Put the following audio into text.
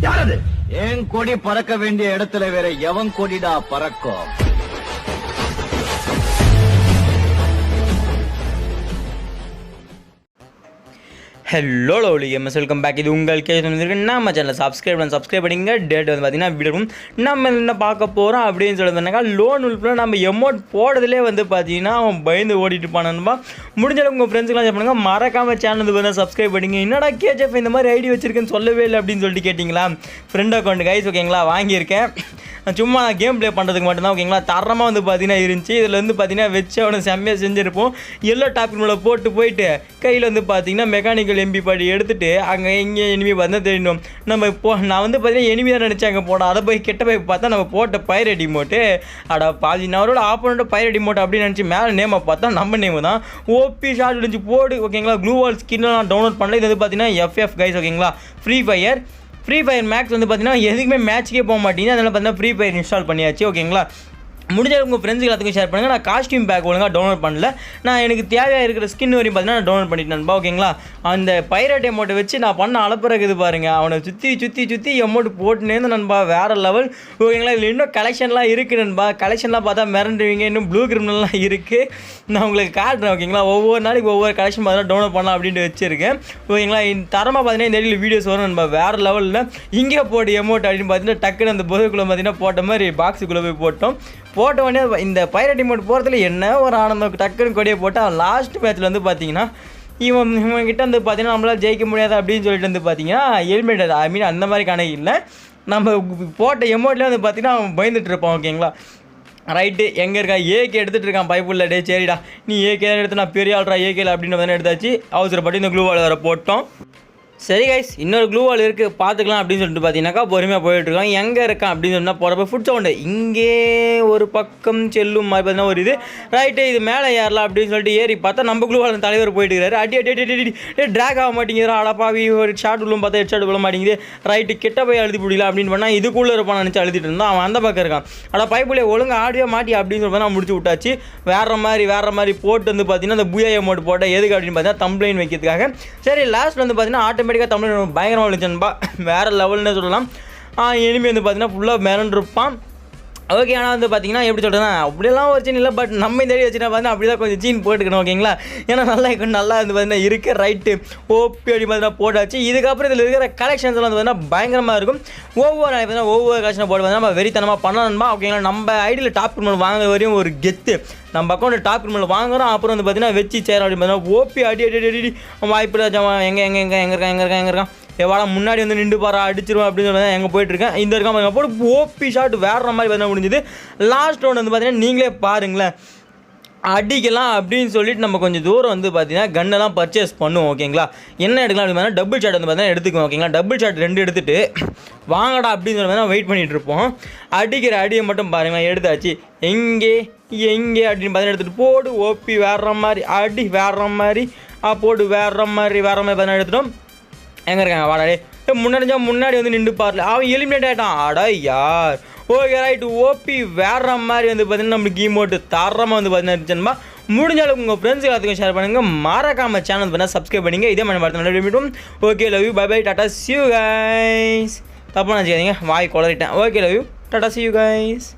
யாரது? என் கொடி பறக்க வேண்டிய இடத்துல வேற எவன் கொடிடா பறக்கும்? Hello lovely MS welcome back இது உங்கள் கேஸ் வந்துருக்கு நம்ம சேனல் சப்ஸ்கிரைப் பண்ண சப்ஸ்கிரைப் பண்ணிங்க டேட் வந்து பார்த்தீங்கன்னா வீடியோ நம்ம என்ன பார்க்க போகிறோம் அப்படின்னு சொல்லியிருந்தாக்கா லோன் உள்பில் நம்ம எமௌண்ட் போடுறதுலே வந்து பார்த்தீங்கன்னா அவன் பயந்து ஓடிட்டு போனான்பா முடிஞ்ச அளவுக்கு உங்கள் ஃப்ரெண்ட்ஸ்லாம் பண்ணுங்க. மறக்காம சேனல் வந்து பார்த்தா சப்ஸ்கிரைப் பண்ணிங்க என்னடா கேஜெஃப் இந்த மாதிரி ஐடி வச்சிருக்கேன்னு சொல்லவே இல்லை அப்படின்னு சொல்லிட்டு கேட்டிங்களா? ஃப்ரெண்ட் அக்கௌண்ட் கைஸ் ஓகேங்களா வாங்கியிருக்கேன். சும்மா கேம் ப்ளே பண்ணுறதுக்கு மட்டும்தான் ஓகேங்களா தரமாக வந்து பார்த்தீங்கன்னா இருந்துச்சு. இதில் வந்து பார்த்தீங்கன்னா வச்சு அவனை செம்மையாக செஞ்சுருப்போம். எல்லோ டாப்பிக் மேலே போட்டு போயிட்டு கையில் வந்து பார்த்தீங்கன்னா மெக்கானிக்கல் எம்பி படி எடுத்துட்டு அங்கே எங்கே எனிமி வந்து தெரியணும் நம்ம இப்போ நான் வந்து பார்த்தீங்கன்னா எனிமி தான் நினச்சி அங்கே போனோம் அதை போய் கெட்ட போய் பார்த்தா நம்ம போட்ட பயிர் மோட்டு அட பாதி நவரோட ஆப்போனோட பயிர் மோட் அப்படின்னு நினச்சி மேலே நேமை பார்த்தா நம்ம நேம் தான். ஓபி ஷார்ட் இருந்துச்சு போடு ஓகேங்களா க்ளூ வால் ஸ்கின்லாம் டவுன்லோட் பண்ணல. இது வந்து பார்த்தீங்கன்னா எஃப்எஃப் கைஸ் ஓகேங்களா free fire free fire max வந்து பார்த்தீங்கன்னா எதுக்குமே மேட்ச்சுக்கே போக மாட்டேங்குது அதனால் பார்த்தீங்கன்னா ஃப்ரீ ஃபயர் இன்ஸ்டால் பண்ணியாச்சு ஓகேங்களா முடிஞ்ச உங்கள் ஃப்ரெண்ட்ஸ் எல்லாத்துக்கும் ஷேர் பண்ணுங்கள் நான் காஸ்டியூம் பேக் ஒழுங்காக டவுன்லோட் பண்ணல. நான் எனக்கு தேவையாக இருக்கிற ஸ்கின் வரையும் பார்த்தீங்கன்னா நான் டவுன்லோட் பண்ணிட்டேன்பா ஓகேங்களா அந்த பைரட் எமௌண்ட்டை வச்சு நான் பண்ண அலப்புறக்குது பாருங்கள் அவனை சுற்றி சுற்றி சுற்றி எமௌண்ட் போட்டுனேருந்து நண்பா வேறு லெவல் ஓகேங்களா இதில் இன்னும் கலெக்ஷன்லாம் இருக்குது நண்பா. கலெக்ஷன்லாம் பார்த்தா மிரண்டுவீங்க. இன்னும் ப்ளூ கிரிமினல்லாம் இருக்குது நான் உங்களுக்கு காட்டுறேன் ஓகேங்களா ஒவ்வொரு நாளைக்கு ஒவ்வொரு கலெக்ஷன் பார்த்தீங்கன்னா டவுன்லோட் பண்ணலாம் அப்படின்ட்டு வச்சிருக்கேன். ஓகேங்களா இந்த தரமாக பார்த்தீங்கன்னா இந்த இடத்துல வீடியோஸ் வரும் நண்பா. வேறு லெவலில் இங்கே போட்டு எமௌண்ட் அப்படின்னு பார்த்தீங்கன்னா டக்குன்னு அந்த பொருளுக்குள்ளே பார்த்தீங்கன்னா போட்ட மாதிரி பாக்ஸுக்குள்ளே போய் போட்டோம். போட்ட உடனே இந்த பைரட் டிமோட் போகிறதுல என்ன ஒரு ஆனந்தம்? டக்குன்னு கொடியை போட்டு லாஸ்ட் மேட்ச்சில் வந்து பார்த்தீங்கன்னா இவன் இவன் கிட்ட வந்து பார்த்தீங்கன்னா நம்மளால் ஜெயிக்க முடியாது அப்படின்னு சொல்லிட்டு வந்து பார்த்தீங்கன்னா ஹெல்மெட் ஐ மீன் அந்த மாதிரி கணக்கு இல்லை. நம்ம போட்ட எமௌண்ட்லேயே வந்து பார்த்தீங்கன்னா அவன் பயந்துட்டு இருப்பான் ஓகேங்களா ரைட்டு எங்கே இருக்கா? ஏகே எடுத்துகிட்டு இருக்கான் பைப்புள்ள டே சரிடா. நீ ஏகே தான் எடுத்து நான் பெரிய ஆள்றா ஏகேல அப்படின்னு வந்து எடுத்தாச்சு. அவசரப்பட்டு இந்த க்ளூ வேறு போட்டோம். சரி கைஸ் இன்னொரு க்ளூ வால் இருக்குது பார்த்துக்கலாம் அப்படின்னு சொல்லிட்டு பார்த்தீங்கன்னாக்கா பொறுமையாக போயிட்டுருக்கோம் எங்கே இருக்கான் அப்படின்னு சொன்னால் போகிறப்ப ஃபுட் சவுண்டு இங்கே ஒரு பக்கம் செல்லும் மாதிரி பார்த்தீங்கன்னா ஒரு இது. ரைட்டு இது மேலே ஏறலாம் அப்படின்னு சொல்லிட்டு ஏறி பார்த்தா நம்ம க்ளூ வால் தலைவர் போயிட்டு இருக்காரு. அடி அடி அடி அடி ட்ராக் ஆக மாட்டேங்கிறோம் அடப்பாவி ஒரு ஷார்ட் உள்ளும் பார்த்தா ஹெட் ஷாட் விழ மாட்டேங்குது. ரைட்டு கிட்ட போய் அழுதி பிடிக்கல அப்படின்னு பண்ணால் இதுக்குள்ளே இருப்பான் நினச்சி அழுதிட்டு இருந்தான். அவன் அந்த பக்கம் இருக்கான். அட பைப்புலே ஒழுங்காக ஆடியோ மாட்டி அப்படின்னு சொல்லி நான் முடிச்சு விட்டாச்சு. வேற மாதிரி வேற மாதிரி போட்டு வந்து பார்த்தீங்கன்னா அந்த புயா அமௌண்ட் போட்டால் எதுக்கு அப்படின்னு பார்த்தீங்கன்னா தம்ப்ளைன் வைக்கிறதுக்காக. சரி லாஸ்ட் வந்து பார்த்தீங்கன்னா ஆட்டோ ஆட்டோமேட்டிக்காக தமிழ் பயங்கரமாக விழிச்சன்பா வேறு லெவல்னு சொல்லலாம். இனிமே வந்து பார்த்தீங்கன்னா ஃபுல்லாக மிரண்டிருப்பான் ஓகே ஆனால் வந்து பார்த்தீங்கன்னா எப்படி சொல்கிறேன்னா அப்படியெல்லாம் ஒரு சீன் இல்லை பட் நம்ம இந்த ஐடியா வச்சுனா பார்த்தீங்கன்னா அப்படி தான் கொஞ்சம் சீன் போட்டுக்கணும் ஓகேங்களா ஏன்னா நல்லா நல்லா வந்து பார்த்தீங்கன்னா இருக்க ரைட்டு ஓபி அப்படி பார்த்தீங்கன்னா போட்டாச்சு. இதுக்கப்புறம் இதில் இருக்கிற கலெக்ஷன்ஸ் வந்து பார்த்தீங்கன்னா பயங்கரமாக இருக்கும். ஒவ்வொரு நாளைக்கு பார்த்தீங்கன்னா ஒவ்வொரு கலெக்ஷனை போட்டு பார்த்தீங்கன்னா நம்ம வெறித்தனமாக பண்ணணும்பா ஓகேங்களா நம்ம ஐடியில் டாப் கிரிமல் வாங்குற வரையும் ஒரு கெத்து நம்ம அக்கௌண்ட் டாப் கிரிமல் வாங்குறோம் அப்புறம் வந்து பார்த்தீங்கன்னா வச்சு சேர் அப்படின்னு பார்த்தீங்கன்னா ஓபி அடி அடி அடி அடி வாய்ப்பு எங்கே எங்கே எங்கே எங்கே இருக்கான் எங்கே இருக்கான் எங்கே இருக்கான்? எவ்வளோ முன்னாடி வந்து நின்று பாரா அடிச்சிருவோம் அப்படின்னு சொல்லி எங்கே போயிட்டுருக்கேன். இந்த இருக்கா பாருங்க போட்டு ஓபி ஷாட் வேறுற மாதிரி பார்த்தா முடிஞ்சுது. லாஸ்ட் ரவுண்ட் வந்து பார்த்தீங்கன்னா நீங்களே பாருங்களேன். அடிக்கலாம் அப்படின்னு சொல்லிட்டு நம்ம கொஞ்சம் தூரம் வந்து பார்த்தீங்கன்னா கன்னெல்லாம் பர்ச்சேஸ் பண்ணுவோம் ஓகேங்களா என்ன எடுக்கலாம் அப்படின்னு டபுள் ஷாட் வந்து பார்த்தீங்கன்னா எடுத்துக்குவோம் ஓகேங்களா டபுள் ஷாட் ரெண்டு எடுத்துகிட்டு வாங்கடா அப்படின்னு சொல்லி தான் வெயிட் பண்ணிட்டு இருப்போம். அடிக்கிற அடியை மட்டும் பாருங்களேன் எடுத்தாச்சு. எங்கே எங்கே அப்படின்னு பார்த்தீங்கன்னா எடுத்துகிட்டு போடு. ஓப்பி வேற மாதிரி அடி வேற மாதிரி போடு வேற மாதிரி வேற மாதிரி பார்த்தீங்கன்னா எடுத்துட்டோம். எங்கே இருக்காங்க? வாடாடே டேய். முன்னாடி முன்னாடி வந்து நின்று பாரு அவன் எலிமினேட் ஆகிட்டான் அடா யார்? ஓகே ரைட்டு ஓபி வேற மாதிரி வந்து பார்த்தீங்கன்னா நம்மளுக்கு கீமோட்டு தரமாக வந்து பார்த்தீங்கன்னா முடிஞ்சளவுக்கு முடிஞ்ச அளவுக்கு உங்கள் ஃப்ரெண்ட்ஸ் எல்லாத்துக்கும் ஷேர் பண்ணுங்க. மறக்காம சேனல் பண்ணால் சப்ஸ்கிரைப் பண்ணிங்க. இதே மாதிரி பார்த்து மீட்டும் okay love you bye bye tata see you guys தப்பாக நினச்சிக்காதீங்க. வாய் குளறிட்டேன். ஓகே லவ் யூ டாட்டா சியூ கைஸ்